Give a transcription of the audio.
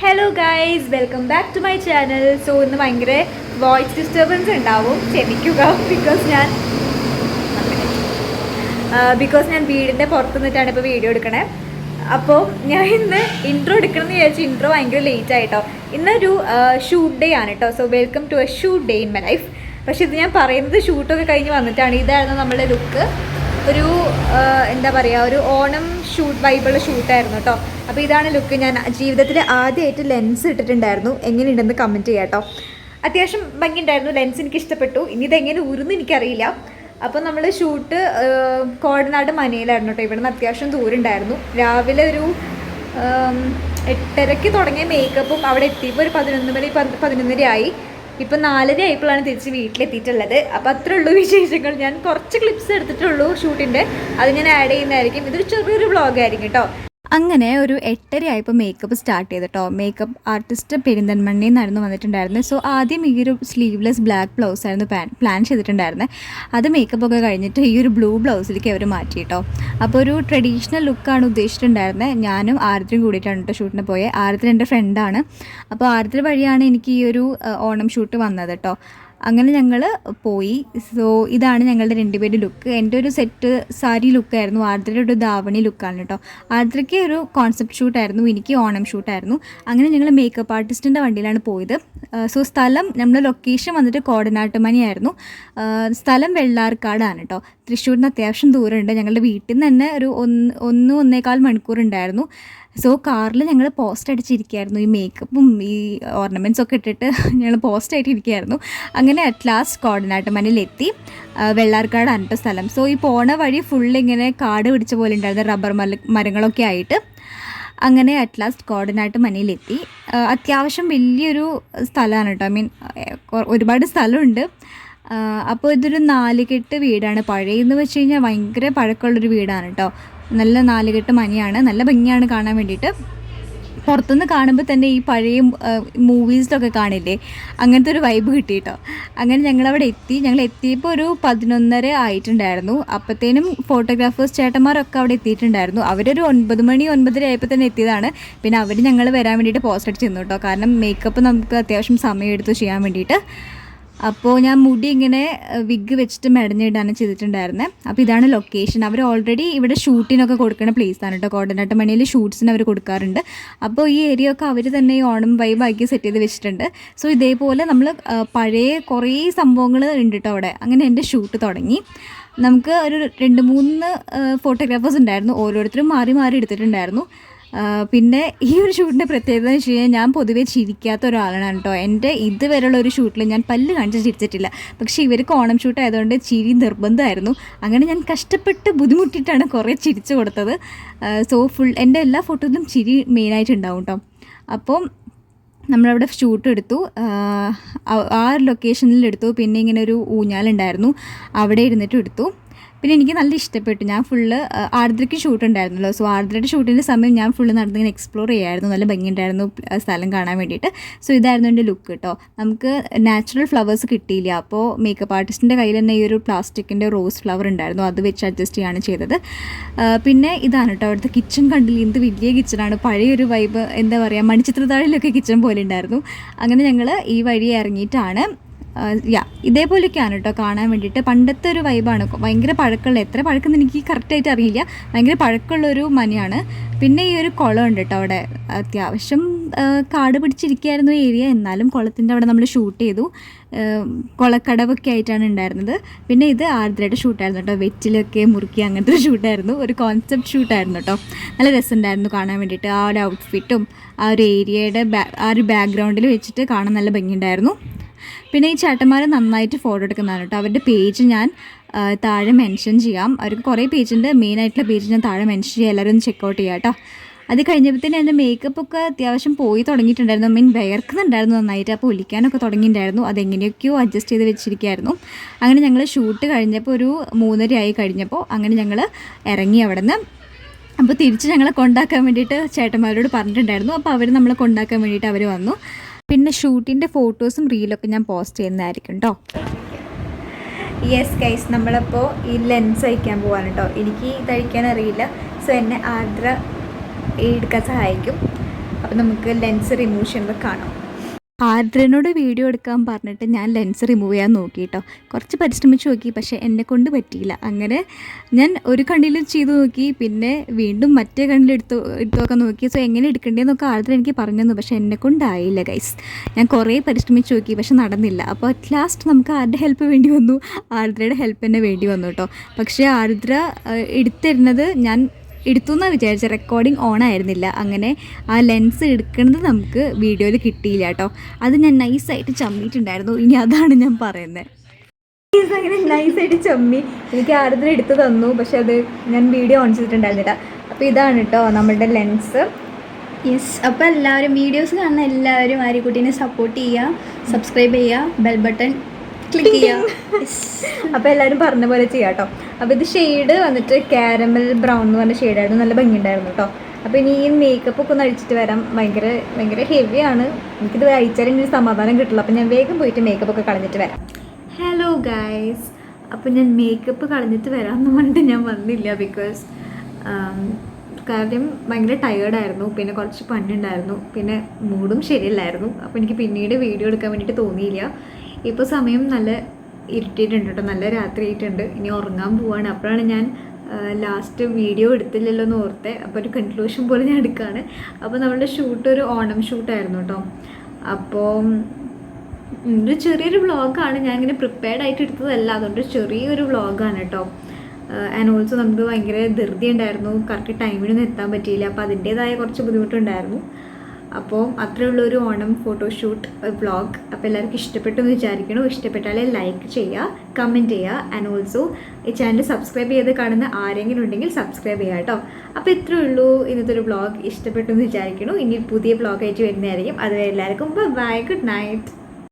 Hello guys welcome back to my channel so ഇന്ന് ഭയങ്കര voice disturbance ഉണ്ടാവും. ക്ഷമിക്കുക ബിക്കോസ് ഞാൻ ബിക്കോസ് ഞാൻ വീടിന്റെ പുറത്ത് നിന്നിട്ടാണ് ഇപ്പോൾ വീഡിയോ എടുക്കണേ. അപ്പോൾ ഞാൻ ഇന്ന് ഇൻട്രോ എടുക്കണമെന്ന് വിചാരിച്ചു ഇൻട്രോ ഭയങ്കര ലേറ്റ് ആയിട്ടോ. ഇന്നൊരു ഷൂട്ട് ഡേ ആണ് കേട്ടോ so welcome to a shoot day in my life പക്ഷേ ഇത് ഞാൻ പറയുന്നത് ഷൂട്ടൊക്കെ കഴിഞ്ഞ് വന്നിട്ടാണ്. ഇതായിരുന്നു നമ്മുടെ ലുക്ക് ഒരു എന്താ പറയുക ഒരു ഓണം ഷൂട്ട് വൈബിളുള്ള ഷൂട്ടായിരുന്നു കേട്ടോ അപ്പോൾ ഇതാണ് ലുക്ക് ഞാൻ ജീവിതത്തിൽ ആദ്യമായിട്ട് ലെൻസ് ഇട്ടിട്ടുണ്ടായിരുന്നു. എങ്ങനെയുണ്ടെന്ന് കമന്റ് ചെയ്യാം കേട്ടോ അത്യാവശ്യം ഭംഗിയുണ്ടായിരുന്നു. ലെൻസ് എനിക്ക് ഇഷ്ടപ്പെട്ടു. ഇനി ഇതെങ്ങനെ ഊരുന്ന് എനിക്കറിയില്ല. അപ്പോൾ നമ്മൾ ഷൂട്ട് കോടനാട് മനയിലായിരുന്നു കേട്ടോ ഇവിടുന്ന് അത്യാവശ്യം ദൂരം ഉണ്ടായിരുന്നു രാവിലെ ഒരു എട്ടരയ്ക്ക് തുടങ്ങിയ മേക്കപ്പും അവിടെ എത്തിയപ്പോൾ ഒരു പതിനൊന്ന് മണി പതിനൊന്നര ആയി ഇപ്പം നാലര ആയപ്പോഴാണ് തിരിച്ച് വീട്ടിലെത്തിയിട്ടുള്ളത്. അപ്പോൾ അത്രേ ഉള്ളൂ വിശേഷങ്ങൾ. ഞാൻ കുറച്ച് ക്ലിപ്സ് എടുത്തിട്ടുള്ളൂ ഷൂട്ടിന്റെ അത് ഞാൻ ആഡ് ചെയ്യുന്നതായിരിക്കും. ഇതൊരു ചെറിയൊരു ബ്ലോഗ് ആയിരിക്കും കേട്ടോ. അങ്ങനെ ഒരു എട്ടര ആയപ്പോൾ മേക്കപ്പ് സ്റ്റാർട്ട് ചെയ്തു കേട്ടോ മേക്കപ്പ് ആർട്ടിസ്റ്റ് പെരിന്തൻമണ്ണിൽ നിന്നായിരുന്നു വന്നിട്ടുണ്ടായിരുന്നത് സോ ആദ്യം ഈ ഒരു സ്ലീവ്ലെസ് ബ്ലാക്ക് ബ്ലൗസ് ആയിരുന്നു പ്ലാൻ ചെയ്തിട്ടുണ്ടായിരുന്നത് അത് മേക്കപ്പ് ഒക്കെ കഴിഞ്ഞിട്ട് ഈ ഒരു ബ്ലൂ ബ്ലൗസിലേക്ക് അവർ മാറ്റി കേട്ടോ അപ്പോൾ ഒരു ട്രഡീഷണൽ ലുക്കാണ് ഉദ്ദേശിച്ചിട്ടുണ്ടായിരുന്നത് ഞാനും ആരത്തിനും കൂടിയിട്ടാണ് കേട്ടോ ഷൂട്ടിന് പോയത് ആരത്തിൽ എന്റെ ഫ്രണ്ടാണ് അപ്പോൾ ആരത്തിൽ വഴിയാണ് എനിക്ക് ഈ ഒരു ഓണം ഷൂട്ട് വന്നത് കേട്ടോ അങ്ങനെ ഞങ്ങൾ പോയി. സോ ഇതാണ് ഞങ്ങളുടെ രണ്ടുപേരുടെ ലുക്ക് എന്റെ ഒരു സെറ്റ് സാരി ലുക്കായിരുന്നു ആർദ്രയുടെ ഒരു ധാവണി ലുക്കാണ് കേട്ടോ ആർദ്രയ്ക്ക് ഒരു കോൺസെപ്റ്റ് ഷൂട്ടായിരുന്നു എനിക്ക് ഓണം ഷൂട്ടായിരുന്നു അങ്ങനെ ഞങ്ങൾ മേക്കപ്പ് ആർട്ടിസ്റ്റിന്റെ വണ്ടിയിലാണ് പോയത്. സോ സ്ഥലം നമ്മുടെ ലൊക്കേഷൻ വന്നിട്ട് കോടനാട്ടുമണിയായിരുന്നു മണിയായിരുന്നു സ്ഥലം വെള്ളാർക്കാടാണ് കേട്ടോ തൃശ്ശൂരിന് അത്യാവശ്യം ദൂരമുണ്ട്. ഞങ്ങളുടെ വീട്ടിൽ നിന്ന് തന്നെ ഒരു ഒന്ന് ഒന്ന് ഒന്നേകാൽ മണിക്കൂർ ഉണ്ടായിരുന്നു. സോ കാറിൽ ഞങ്ങൾ പോസ്റ്റ് അടിച്ചിരിക്കുകയായിരുന്നു ഈ മേക്കപ്പും ഈ ഓർണമെന്റ്സ് ഒക്കെ ഇട്ടിട്ട് ഞങ്ങൾ പോസ്റ്റ് ആയിട്ട് ഇരിക്കുകയായിരുന്നു അങ്ങനെ അറ്റ് ലാസ്റ്റ് കോടനാട്ട് മനയിലെത്തി വെള്ളാർക്കാട് കേട്ടോ സ്ഥലം. സോ ഈ പോണ വഴി ഫുൾ ഇങ്ങനെ കാട് പിടിച്ച പോലെ ഉണ്ടായിരുന്നു. റബ്ബർ മരങ്ങളൊക്കെ ആയിട്ട്. അങ്ങനെ അറ്റ് ലാസ്റ്റ് കോടനാട്ട് മനയിലെത്തി അത്യാവശ്യം വലിയൊരു സ്ഥലമാണ് കേട്ടോ. ഐ മീൻ ഒരുപാട് സ്ഥലമുണ്ട്. അപ്പോൾ ഇതൊരു നാലുകെട്ട് വീടാണ്. പഴയെന്ന് വെച്ച് കഴിഞ്ഞാൽ ഭയങ്കര പഴക്കമുള്ളൊരു വീടാണ് കേട്ടോ. നല്ല നാലുകെട്ട് മനിയാണ് നല്ല ഭംഗിയാണ് കാണാൻ വേണ്ടിയിട്ട്. പുറത്തുനിന്ന് കാണുമ്പോൾ തന്നെ ഈ പഴയ മൂവീസിലൊക്കെ കാണില്ലേ? അങ്ങനത്തെ ഒരു വൈബ് കിട്ടി കേട്ടോ അങ്ങനെ ഞങ്ങളവിടെ എത്തി. ഞങ്ങൾ എത്തിയപ്പോൾ ഒരു പതിനൊന്നര ആയിട്ടുണ്ടായിരുന്നു. അപ്പോഴത്തേനും ഫോട്ടോഗ്രാഫേഴ്സ് ചേട്ടന്മാരൊക്കെ അവിടെ എത്തിയിട്ടുണ്ടായിരുന്നു. അവരൊരു ഒൻപത് മണി ഒൻപതര ആയപ്പോൾ തന്നെ എത്തിയതാണ്. പിന്നെ അവർ ഞങ്ങൾ വരാൻ വേണ്ടിയിട്ട് പോസ്റ്റ് അടിച്ച് നിന്നു കേട്ടോ കാരണം മേക്കപ്പ് നമുക്ക് അത്യാവശ്യം സമയം എടുത്ത് ചെയ്യാൻ വേണ്ടിയിട്ട്. അപ്പോൾ ഞാൻ മുടി ഇങ്ങനെ വിഗ് വെച്ചിട്ട് മെടഞ്ഞിടാണ് ചെയ്തിട്ടുണ്ടായിരുന്നത് അപ്പോൾ ഇതാണ് ലൊക്കേഷൻ അവർ ഓൾറെഡി ഇവിടെ ഷൂട്ടിനൊക്കെ കൊടുക്കുന്ന ആണ് കേട്ടോ കോട്ടനാട്ട് മണിയിൽ ഷൂട്ട്സിന് അവർ കൊടുക്കാറുണ്ട്. അപ്പോൾ ഈ ഏരിയ ഒക്കെ അവർ തന്നെ ഈ ഓണം വൈബാക്കി സെറ്റ് ചെയ്ത് വെച്ചിട്ടുണ്ട്. സോ ഇതേപോലെ നമ്മൾ പഴയ കുറേ സംഭവങ്ങൾ ഉണ്ട് കേട്ടോ അവിടെ. അങ്ങനെ എന്റെ ഷൂട്ട് തുടങ്ങി. നമുക്ക് ഒരു രണ്ട് മൂന്ന് ഫോട്ടോഗ്രാഫേഴ്സ് ഉണ്ടായിരുന്നു. ഓരോരുത്തരും മാറി മാറി എടുത്തിട്ടുണ്ടായിരുന്നു. പിന്നെ ഈ ഒരു ഷൂട്ടിന്റെ പ്രത്യേകത എന്ന് വെച്ച് കഴിഞ്ഞാൽ ഞാൻ പൊതുവേ ചിരിക്കാത്ത ഒരാളാണ് കേട്ടോ. എന്റെ ഇതുവരെയുള്ള ഒരു ഷൂട്ടിൽ ഞാൻ പല്ല് കാണിച്ച് ചിരിച്ചിട്ടില്ല. പക്ഷേ ഇവർക്ക് ഓണം ഷൂട്ട് ആയതുകൊണ്ട് ചിരി നിർബന്ധമായിരുന്നു. അങ്ങനെ ഞാൻ കഷ്ടപ്പെട്ട് ബുദ്ധിമുട്ടിയിട്ടാണ് കുറേ ചിരിച്ചു കൊടുത്തത്. സോ ഫുൾ എന്റെ എല്ലാ ഫോട്ടോയിലും ചിരി മെയിനായിട്ട് ഉണ്ടാവും കേട്ടോ. അപ്പം നമ്മളവിടെ ഷൂട്ട് എടുത്തു. ആ ലൊക്കേഷനിൽ എടുത്തു. പിന്നെ ഇങ്ങനെ ഒരു ഊഞ്ഞാലുണ്ടായിരുന്നു. അവിടെ ഇരുന്നിട്ട് എടുത്തു. പിന്നെ എനിക്ക് നല്ല ഇഷ്ടപ്പെട്ടു. ഞാൻ ഫുള്ള് ആർദ്രയ്ക്ക് ഷൂട്ട് ഉണ്ടായിരുന്നല്ലോ. സോ ആർദ്രയുടെ ഷൂട്ടിന്റെ സമയം ഞാൻ ഫുള്ള് നടന്നിങ്ങനെ എക്സ്പ്ലോർ ചെയ്യായിരുന്നു. നല്ല ഭംഗിയുണ്ടായിരുന്നു ഉണ്ടായിരുന്നു സ്ഥലം കാണാൻ വേണ്ടിയിട്ട്. സോ ഇതായിരുന്നു എന്റെ ലുക്ക് കേട്ടോ നമുക്ക് നാച്ചുറൽ ഫ്ലവേഴ്സ് കിട്ടിയില്ല. അപ്പോൾ മേക്കപ്പ് ആർട്ടിസ്റ്റിന്റെ കയ്യിൽ തന്നെ ഈ ഒരു പ്ലാസ്റ്റിക്കിന്റെ റോസ് ഫ്ലവർ ഉണ്ടായിരുന്നു. അത് വെച്ച് അഡ്ജസ്റ്റ് ചെയ്യാണ് ചെയ്തത്. പിന്നെ ഇതാണ് കേട്ടോ അവിടുത്തെ കിച്ചൺ കണ്ടില്ല? എന്ത് വലിയ കിച്ചണാണ് പഴയൊരു വൈബ് എന്താ പറയുക മണിച്ചിത്രത്താഴിലൊക്കെ കിച്ചൺ പോലെ ഉണ്ടായിരുന്നു. അങ്ങനെ ഞങ്ങൾ ഈ വഴി ഇറങ്ങിയിട്ടാണ്. യാ ഇതേപോലെയൊക്കെയാണ് കേട്ടോ കാണാൻ വേണ്ടിയിട്ട്. പണ്ടത്തെ ഒരു വൈബാണ് ഭയങ്കര പഴക്കമുള്ള എത്ര പഴക്കം എനിക്ക് കറക്റ്റായിട്ട് അറിയില്ല. ഭയങ്കര പഴക്കമുള്ള ഒരു മനയാണ് പിന്നെ ഈ ഒരു കുളം ഉണ്ട് കേട്ടോ അവിടെ. അത്യാവശ്യം കാട് പിടിച്ചിരിക്കുകയായിരുന്നു ഏരിയ എന്നാലും കുളത്തിന്റെ അവിടെ നമ്മൾ ഷൂട്ട് ചെയ്തു. കുളക്കടവൊക്കെ ആയിട്ടാണ് ഉണ്ടായിരുന്നത്. പിന്നെ ഇത് ആർദ്രയുടെ ഷൂട്ടായിരുന്നു കേട്ടോ വെറ്റിലൊക്കെ മുറുക്കി അങ്ങനത്തെ ഒരു ഷൂട്ടായിരുന്നു ഒരു കോൺസെപ്റ്റ് ഷൂട്ടായിരുന്നു കേട്ടോ നല്ല രസമുണ്ടായിരുന്നു കാണാൻ വേണ്ടിയിട്ട്. ആ ഒരു ഔട്ട്ഫിറ്റും ആ ഒരു ഏരിയയുടെ ആ ഒരു ബാക്ക്ഗ്രൗണ്ടിൽ വെച്ചിട്ട് കാണാൻ നല്ല ഭംഗിയുണ്ടായിരുന്നു. പിന്നെ ഈ ചേട്ടന്മാർ നന്നായിട്ട് ഫോട്ടോ എടുക്കുന്നതാണ് കേട്ടോ. അവരുടെ പേജ് ഞാൻ താഴെ മെൻഷൻ ചെയ്യാം. അവർക്ക് കുറേ പേജുണ്ട് മെയിൻ ആയിട്ടുള്ള പേജ് ഞാൻ താഴെ മെൻഷൻ ചെയ്യാം. എല്ലാവരും ഒന്ന് ചെക്കൗട്ട് ചെയ്യാം കേട്ടോ. അത് കഴിഞ്ഞപ്പോഴത്തേന് എന്റെ മേക്കപ്പ് ഒക്കെ അത്യാവശ്യം പോയി തുടങ്ങിയിട്ടുണ്ടായിരുന്നു. മീൻ വിയർക്കുന്നുണ്ടായിരുന്നു നന്നായിട്ട്. അപ്പോൾ ഒലിക്കാനൊക്കെ തുടങ്ങിയിട്ടുണ്ടായിരുന്നു. അതെങ്ങനെയൊക്കെയോ അഡ്ജസ്റ്റ് ചെയ്ത് വെച്ചിരിക്കുകയായിരുന്നു. അങ്ങനെ ഞങ്ങൾ ഷൂട്ട് കഴിഞ്ഞപ്പോൾ ഒരു മൂന്നരയായി കഴിഞ്ഞപ്പോൾ അങ്ങനെ ഞങ്ങൾ ഇറങ്ങി അവിടെ നിന്ന് അപ്പോൾ തിരിച്ച് ഞങ്ങളെ കൊണ്ടാക്കാൻ വേണ്ടിയിട്ട് ചേട്ടന്മാരോട് പറഞ്ഞിട്ടുണ്ടായിരുന്നു. അപ്പോൾ അവർ നമ്മളെ കൊണ്ടാക്കാൻ വേണ്ടിയിട്ട് അവർ വന്നു. പിന്നെ ഷൂട്ടിന്റെ ഫോട്ടോസും റീലൊക്കെ ഞാൻ പോസ്റ്റ് ചെയ്യുന്നതായിരിക്കും കേട്ടോ യെസ് ഗൈസ് നമ്മളപ്പോൾ ഈ ലെൻസ് അയക്കാൻ പോവാണ് കേട്ടോ എനിക്ക് ഇതഴിക്കാൻ അറിയില്ല. സോ എന്നെ ആർദ്ര എടുക്കാൻ സഹായിക്കും. അപ്പോൾ നമുക്ക് ലെൻസ് റിമൂവ് ചെയ്യുന്നത് കാണാം. ആർദ്രനോട് വീഡിയോ എടുക്കാൻ പറഞ്ഞിട്ട് ഞാൻ ലെൻസ് റിമൂവ് ചെയ്യാൻ നോക്കി കേട്ടോ കുറച്ച് പരിശ്രമിച്ച് നോക്കി പക്ഷേ എന്നെ കൊണ്ട് പറ്റിയില്ല. അങ്ങനെ ഞാൻ ഒരു കണ്ണിലും ചെയ്തു നോക്കി പിന്നെ വീണ്ടും മറ്റേ കണ്ണിൽ എടുത്ത് എടുത്തു നോക്കാൻ നോക്കി. സോ എങ്ങനെ എടുക്കേണ്ടതെന്നൊക്കെ ആർദ്രൻ എനിക്ക് പറഞ്ഞു തന്നു പക്ഷേ എന്നെ കൊണ്ടായില്ല ഗൈസ് ഞാൻ കുറേ പരിശ്രമിച്ച് നോക്കി പക്ഷെ നടന്നില്ല. അപ്പോൾ അറ്റ് ലാസ്റ്റ് നമുക്ക് ആരുടെ ഹെൽപ്പ് വേണ്ടി വന്നു? ആർദ്രയുടെ ഹെൽപ്പ് തന്നെ വേണ്ടി വന്നു കേട്ടോ. പക്ഷേ ആർദ്ര എടുത്തിരുന്നത് ഞാൻ എടുത്തു എന്നാണ് വിചാരിച്ചത് റെക്കോർഡിംഗ് ഓൺ ആയിരുന്നില്ല. അങ്ങനെ ആ ലെൻസ് എടുക്കുന്നത് നമുക്ക് വീഡിയോയിൽ കിട്ടിയില്ല കേട്ടോ അത് ഞാൻ നൈസായിട്ട് ചമ്മിയിട്ടുണ്ടായിരുന്നു. ഇനി അതാണ് ഞാൻ പറയുന്നത് അങ്ങനെ നൈസായിട്ട് ചമ്മി. എനിക്ക് ആരുടെ എടുത്തു തന്നു. പക്ഷെ അത് ഞാൻ വീഡിയോ ഓൺ ചെയ്തിട്ടുണ്ടായിരുന്നില്ല. അപ്പോൾ ഇതാണ് കേട്ടോ നമ്മളുടെ ലെൻസ് യെസ് അപ്പോൾ എല്ലാവരും വീഡിയോസ് കാണുന്ന എല്ലാവരും ആര്യക്കുട്ടീനെ സപ്പോർട്ട് ചെയ്യുക സബ്സ്ക്രൈബ് ചെയ്യുക ബെൽ ബട്ടൺ ക്ലിക്ക് ചെയ്യുക അപ്പോൾ എല്ലാവരും പറഞ്ഞ പോലെ ചെയ്യാം കേട്ടോ അപ്പോൾ ഇത് ഷെയ്ഡ് വന്നിട്ട് കാരമൽ ബ്രൗൺ എന്ന് പറഞ്ഞ ഷെയ്ഡായിരുന്നു നല്ല ഭംഗിയുണ്ടായിരുന്നു കേട്ടോ അപ്പോൾ ഇനി ഈ മേക്കപ്പ് ഒക്കെ ഒന്ന് അഴിച്ചിട്ട് വരാം. ഭയങ്കര ഭയങ്കര ഹെവിയാണ് എനിക്കിത് അയച്ചാലും ഇനി സമാധാനം കിട്ടില്ല അപ്പോൾ ഞാൻ വേഗം പോയിട്ട് മേക്കപ്പ് ഒക്കെ കളഞ്ഞിട്ട് വരാം. ഹലോ ഗായ്സ് അപ്പോൾ ഞാൻ മേക്കപ്പ് കളഞ്ഞിട്ട് വരാമെന്ന് പറഞ്ഞിട്ട് ഞാൻ വന്നില്ല ബിക്കോസ് കാര്യം ഭയങ്കര ടയേർഡായിരുന്നു പിന്നെ കുറച്ച് പണിയുണ്ടായിരുന്നു. പിന്നെ മൂഡും ശരിയല്ലായിരുന്നു. അപ്പോൾ എനിക്ക് പിന്നീട് വീഡിയോ എടുക്കാൻ വേണ്ടിയിട്ട് തോന്നിയില്ല. ഇപ്പോൾ സമയം നല്ല ഇരുട്ടിയിട്ടുണ്ട് കേട്ടോ നല്ല രാത്രി ആയിട്ടുണ്ട് ഇനി ഉറങ്ങാൻ പോവാണ്. അപ്പോഴാണ് ഞാൻ ലാസ്റ്റ് വീഡിയോ എടുത്തില്ലല്ലോ എന്ന് ഓർത്തെ. അപ്പോൾ ഒരു കൺക്ലൂഷൻ പോലെ ഞാൻ എടുക്കുകയാണ് അപ്പോൾ നമ്മളുടെ ഷൂട്ട് ഒരു ഓണം ഷൂട്ടായിരുന്നു കേട്ടോ അപ്പോൾ ഒരു ചെറിയൊരു വ്ളോഗാണ് ഞാൻ ഇങ്ങനെ പ്രിപ്പയർഡ് ആയിട്ട് എടുത്തതല്ല. അതുകൊണ്ട് ചെറിയൊരു വ്ളോഗാണ് കേട്ടോ ആൻഡ് ഓൾസോ നമുക്ക് ഭയങ്കര ധൃതി ഉണ്ടായിരുന്നു കറക്റ്റ് ടൈമിനൊന്നും എത്താൻ പറ്റിയില്ല. അപ്പോൾ അതിന്റേതായ കുറച്ച് ബുദ്ധിമുട്ടുണ്ടായിരുന്നു. അപ്പോൾ അത്രയുള്ള ഒരു ഓണം ഫോട്ടോഷൂട്ട് വ്ളോഗ് അപ്പോൾ എല്ലാവർക്കും ഇഷ്ടപ്പെട്ടു എന്ന് വിചാരിക്കണം ഇഷ്ടപ്പെട്ടാലേ ലൈക്ക് ചെയ്യുക കമന്റ് ചെയ്യുക ആൻഡ് ഓൾസോ ഈ ചാനൽ സബ്സ്ക്രൈബ് ചെയ്ത് കാണുന്ന ആരെങ്കിലും ഉണ്ടെങ്കിൽ സബ്സ്ക്രൈബ് ചെയ്യുക കേട്ടോ. അപ്പോൾ ഇത്രയേ ഉള്ളൂ ഇന്നത്തെ ഒരു വ്ളോഗ് ഇഷ്ടപ്പെട്ടു എന്ന് വിചാരിക്കണം ഇനി പുതിയ വ്ളോഗായിട്ട് വരുന്നതായിരിക്കും. അതുവരെ എല്ലാവർക്കും ബൈ ഗുഡ് നൈറ്റ്